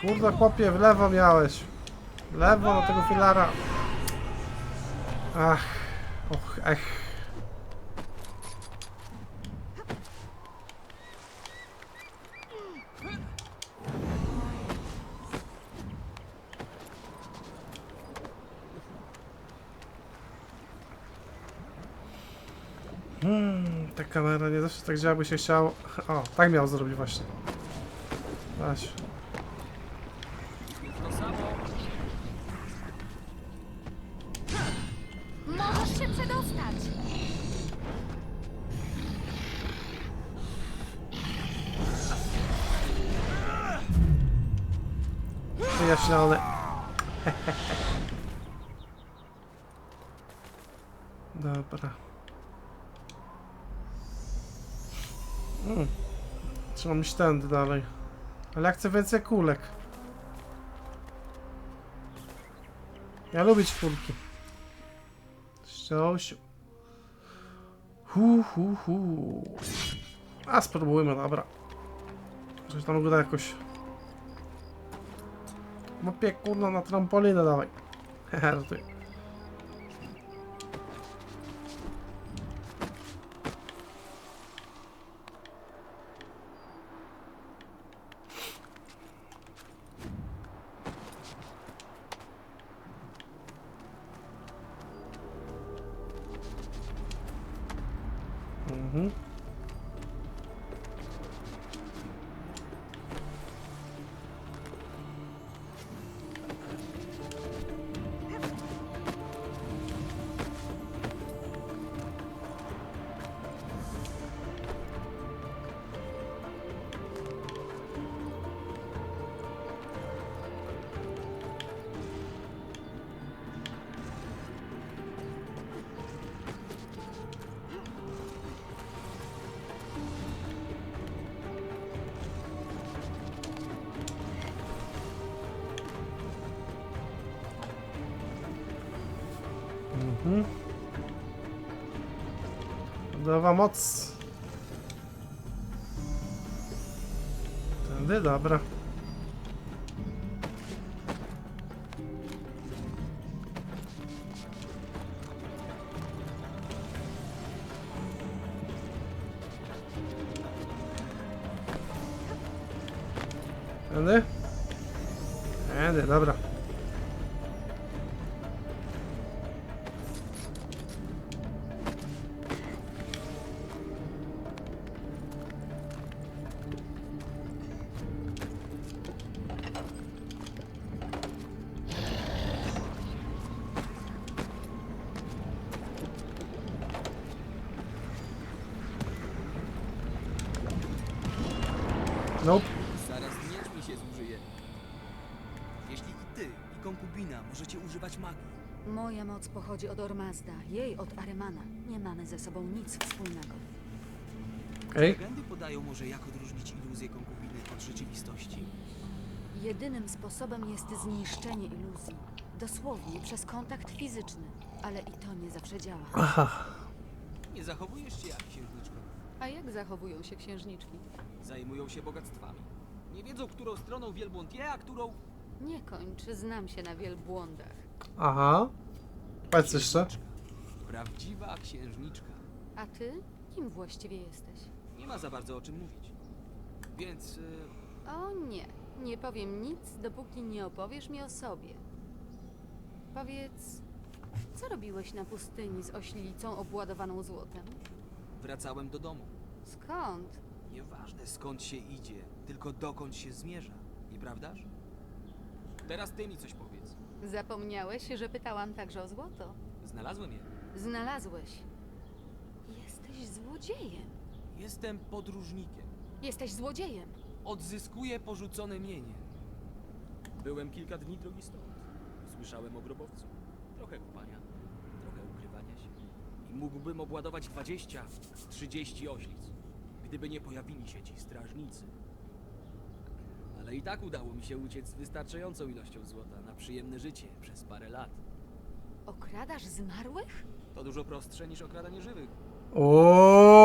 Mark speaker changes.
Speaker 1: Kurde chłopie, w lewo miałeś. W lewo na tego filara. Ach. Och, ech. Hmm, ta kamera nie zawsze tak działa, by się chciał. O, tak miał zrobić właśnie. Weź.
Speaker 2: Się przedostać.
Speaker 1: Wyjaśnione. Dobra. Mm. Trzeba tędy dalej. Ale ja chcę więcej kulek. Ja lubię czwórki. Ściąsiu. Hu, hu, hu. A spróbujmy, dobra. Coś tam uda jakoś. Mopie kurno na trampolinę dawaj. Hehe, Hmm? Mhm. Nowa moc. Tędy, dobra. Tędy? Tędy, dobra. Nope.
Speaker 3: Zaraz miecz mi się zużyje. Jeśli i ty, i konkubina możecie używać magii,
Speaker 2: Moja moc pochodzi od Ormazda, jej od Aremana. Nie mamy ze sobą nic wspólnego.
Speaker 1: Okej.
Speaker 3: legendy podają może jak odróżnić iluzję konkubiny od rzeczywistości.
Speaker 2: Jedynym sposobem jest zniszczenie iluzji. Dosłownie przez kontakt fizyczny. Ale i to nie zawsze działa.
Speaker 1: Aha.
Speaker 3: Nie zachowujesz się jak księżniczka.
Speaker 2: A jak zachowują się księżniczki?
Speaker 3: Zajmują się bogactwami. Nie wiedzą, którą stroną wielbłąd je, a którą...
Speaker 2: Nie kończ, znam się na wielbłądach.
Speaker 1: Aha. Powiedz jeszcze.
Speaker 3: Prawdziwa księżniczka.
Speaker 2: A ty? Kim właściwie jesteś?
Speaker 3: Nie ma za bardzo o czym mówić. Więc... y,
Speaker 2: O nie, nie powiem nic, dopóki nie opowiesz mi o sobie. Powiedz, co robiłeś na pustyni z oślicą obładowaną złotem?
Speaker 3: Wracałem do domu.
Speaker 2: Skąd?
Speaker 3: Nieważne skąd się idzie, tylko dokąd się zmierza. Nieprawdaż? Teraz ty mi coś powiedz.
Speaker 2: Zapomniałeś, że pytałam także o złoto.
Speaker 3: Znalazłem je.
Speaker 2: Znalazłeś. Jesteś złodziejem.
Speaker 3: Jestem podróżnikiem.
Speaker 2: Jesteś złodziejem.
Speaker 3: Odzyskuję porzucone mienie. Byłem kilka dni drogi stąd. Słyszałem o grobowcu. Trochę się. I mógłbym obładować 20, 30 oślic, gdyby nie pojawili się ci strażnicy. Ale i tak udało mi się uciec z wystarczającą ilością złota na przyjemne życie przez parę lat.
Speaker 2: Okradasz zmarłych?
Speaker 3: To dużo prostsze niż okradanie żywych.
Speaker 1: O.